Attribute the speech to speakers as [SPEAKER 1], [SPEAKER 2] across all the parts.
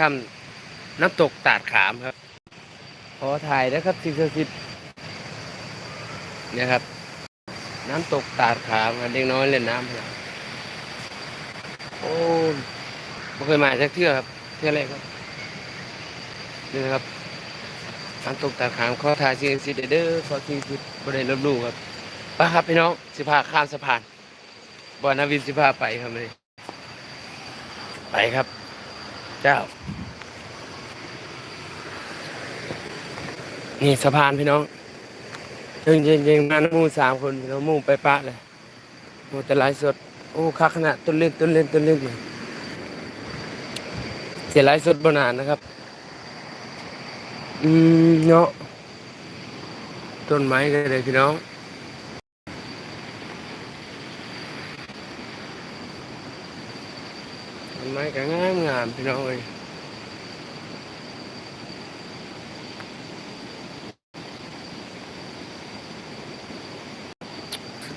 [SPEAKER 1] ทำน้ำตกตาดขามครับ ขอถ่ายนะครับสิ่งศักดิ์สิทธิ์เนี่ยครับ น้ำตกตาดขามเด็กน้อยเล่นน้ำครับโอ้ไม่เคยมาจากเทื่อครับ เทื่อแรกครับนี่นะครับน้ำตกตาดขามขอถ่ายสิ่งศักดิ์สิทธิ์เด้อขอสิ่งศักดิ์สิทธิ์บริเวณรบลู่ครับไปครับพี่น้องสิพาข้ามสะพานบ่อนาวินสิพาไปครับเลยไปครับ เจ้า นี่สะพานพี่น้องเยิงยิงยิงมาน้ำมูสามคนพี่น้องมูไปปะเลยมูแต่ไลฟ์สด โอ้คักขนาดต้นเล่นต้นเล่นต้นเล่นเลยเสียไลฟ์สดบนานนะครับ อืมเนาะต้นไม้กันเลยพี่น้อง ต้น ไม้ก็งามงามพี่น้องเลย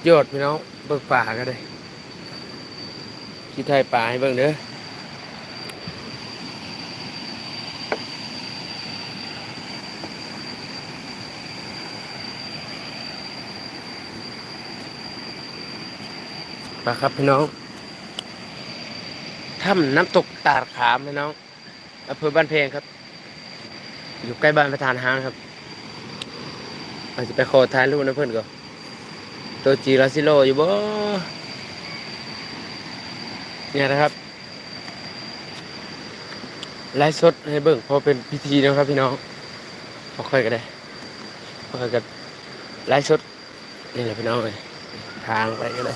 [SPEAKER 1] ยอดพี่น้องเบิกป่าก็ได้ที่ไทยป่าให้เบิ่งเด้อปาครับพี่น้อง ถ้ำน้ำตกตาดขามพี่น้องอำเภอบ้านเพลงครับ อยู่ใกล้บ้านประธานห้างครับ อาจจะไปขอถ่ายรูปนะเพื่อนก่อนตัวจีราซิโลอยู่บ่เนี่ยนะครับไลฟ์สดให้เบิ่งเพอเป็นพิธีนะครับพี่น้องพอค่อยก็ได้พอค่อยก็ไลฟ์สดนี่แหละพี่น้องเลยทางไปก็ได้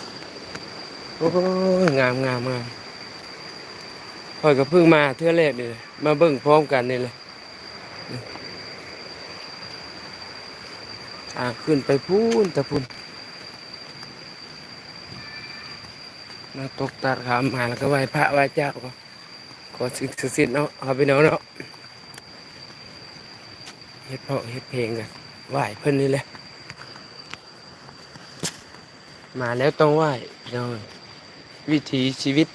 [SPEAKER 1] โอ้งามงามงาม อยก็เพิ่งมาเทื่อแรกนี่เลยมาเบิ่งพร้อมกันนี่เลยทาขึ้นไปพูนตะพูนมาตกตาขามมาแล้วก็ไหว้พระไหว้เจ้าก็ขอสิ่งศักดิ์สิทธิ์เนาะเอาไปเนาะเนาะเฮ็ดเพาะเฮ็ดเพลงกันไหว้เพิ่นนี่แหละมาแล้วต้องไหว้พี่น้องวิถีชีวิต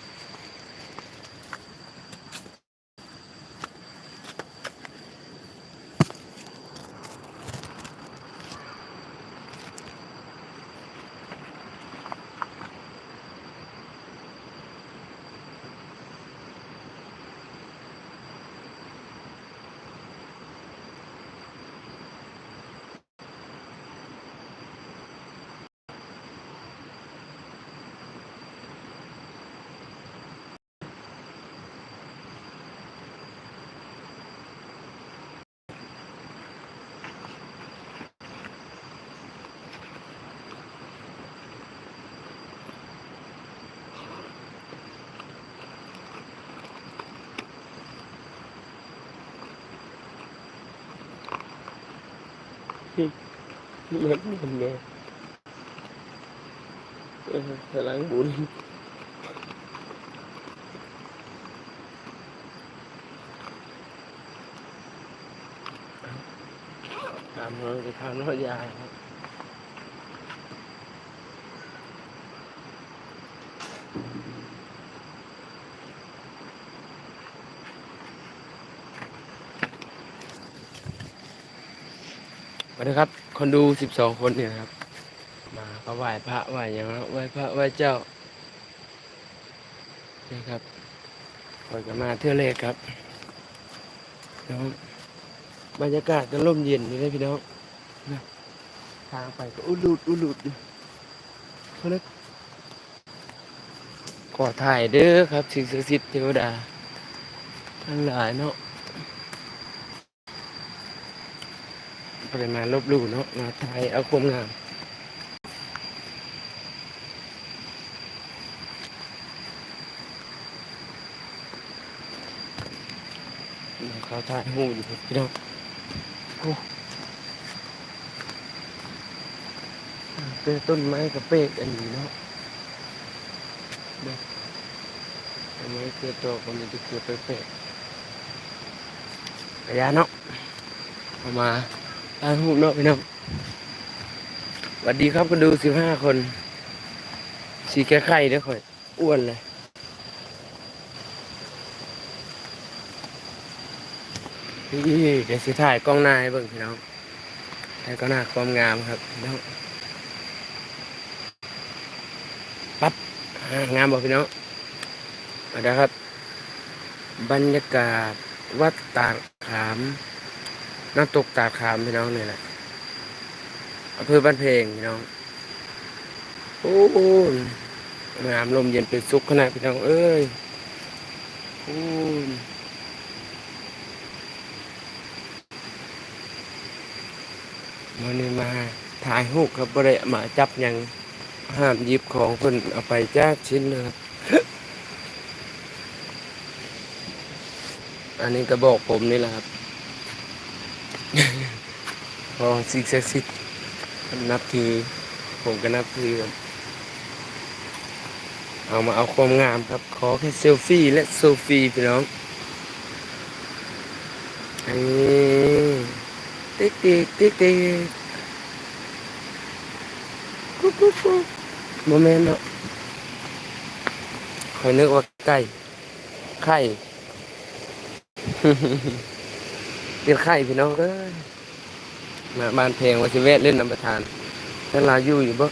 [SPEAKER 1] เหมือนเหมือนเลยเออพลังบุญตามเราไปทางน้อยยายครับ วัสดีครับ คนดูสิบสองคนเนี่ยครับ มาก็ไหว้พระไหว้อย่างนั้นไหว้พระไหว้เจ้านี่ครับคอยกันมาเที่ยวเลขครับน้องบรรยากาศก็ร่มเย็นอยู่เลยพี่น้องนะทางไปก็อุลุดอุลุดอยู่เพราะนั้นขอถ่ายเด้อครับสิ่งศักดิ์สิทธิ์เทวดาทั้งหลายเนาะ ปริมาณลบลู่เนาะมาถ่ายเอาความงามเขาถ่ายหูอยู่พี่น้องโอ้เป็นต้นไม้กับเป๊กอันนี้เนาะเด็กอันนี้คือตัวคนนี้คือเป๊กๆกระยาเนาะเอาหูนาะพี่น้องสวัสดีครับก็ดูสิบห้าคนสีแค่ไข่เด้อข่อย อ้วนเลยนี่เดี๋ยวสิถ่ายกล้องหน้าให้เบิ่งพี่น้องถ่ายกล้องหน้าความงามครับพี่น้องปั๊บอ่างามบ่พี่น้องมาเด้ครับ บรรยากาศวัดตาดขาม น้ำตกตาดขามพี่น้องนี่แหละอำเภอบ้านเพลงพี่น้อง โอ้ยงามลมเย็นเป็นสุขขนาดพี่น้อง เอ้ยโอ้ยมันนี่มาถ่ายรูปครับบริมาจับยังห้ามหยิบของเพิ่นเอาไปแจ้าชิ้นนะครับ อันนี้ก็บอกผมนี่แหละครับ พอสิ่งศักดิ์สิทธิ์นับถือผมก็นับถือครับเอามาเอาความงามครับ ขอแค่เซลฟี่และโซฟีพี่น้องนี่ติ๊กติ๊กติ๊กติ๊กกุ๊กกุ๊กกุ๊กโมเมนต์เนาะคอยนึกว่าไก่ไข่เป็นไข่พี่น้องเอ้ย มาบ้านเพลงวสิเวทเล่นน้ำประทานถ้าลาอยู่อยู่บ่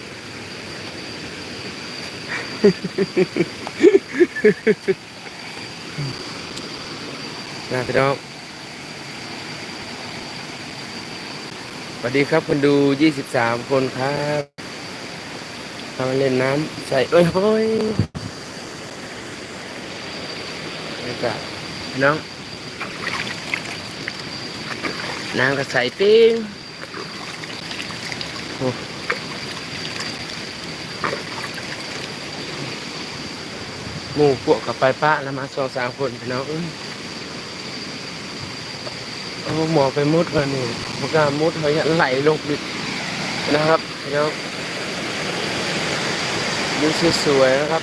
[SPEAKER 1] นะพี่น้องสวัสดีครับคนดู23คนครับทำเล่นน้ำใส่เอ้ยเฮ้ยบรรยากาศพี่น้องน้ำก็ใส่ปิ้ง หมู่พวกกับไปป้าแล้วมาสองสามคนพี่น้องเอ้ยโอ้หมอไปมุดมานี่พวกกล้ามุดเขาอยไหลลงดินะครับพี่น้องดูสวยๆนะครับ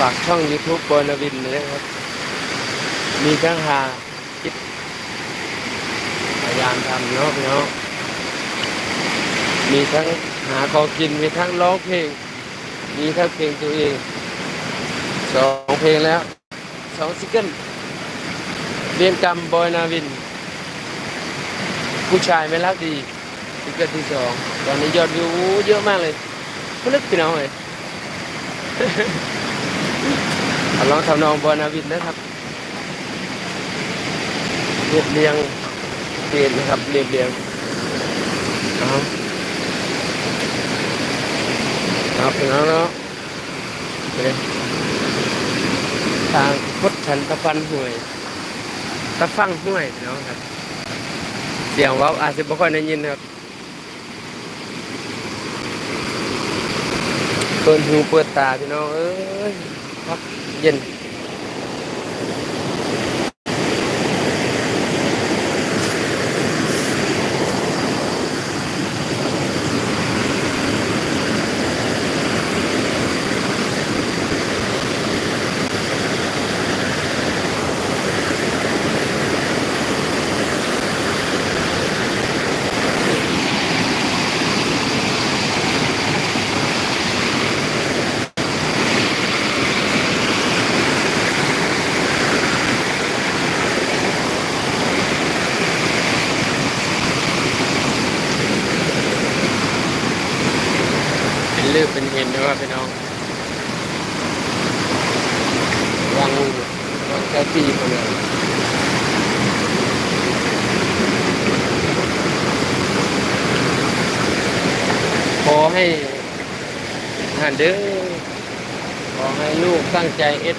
[SPEAKER 1] ฝากช่อง YouTube บอนวินเลยครับ มีทั้งหาคิดพยายามทำเนาะพี่น้องมีทั้งหาของกินมีทั้งร้องเพลง มีทั้งเพลงตัวเองสองเพลงแล้วสองซิงเกิลเรียนกรรมบอยนาวิน ผู้ชายไม่รักดีซิงเกิลที่สองตอนนี้ยอดวิวเยอะมากเลยพลึกพี่น้องเลยเอ ลองทำนองบอนาวินนะครับเรียบเรียงเปลี่ยนนะครับเรียบเรียงเอาเอาเป็นแล้วเนาะทางพดฉันตะฟันห่วยตะฟังห่วยพี่น้องครับ เสียงว่าอาจจะไม่ค่อยได้ยินครับเปิดหูเปิดตาพี่น้องเอ้ยครับ เย็น เป็นเลือกเป็นเห็นนะว่าพี่น้องวางวาง แค่ปีคนเลยขอให้ท่านเด้อขอให้ลูกตั้งใจเอ็ด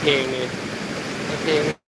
[SPEAKER 1] เพลงนี่เพลง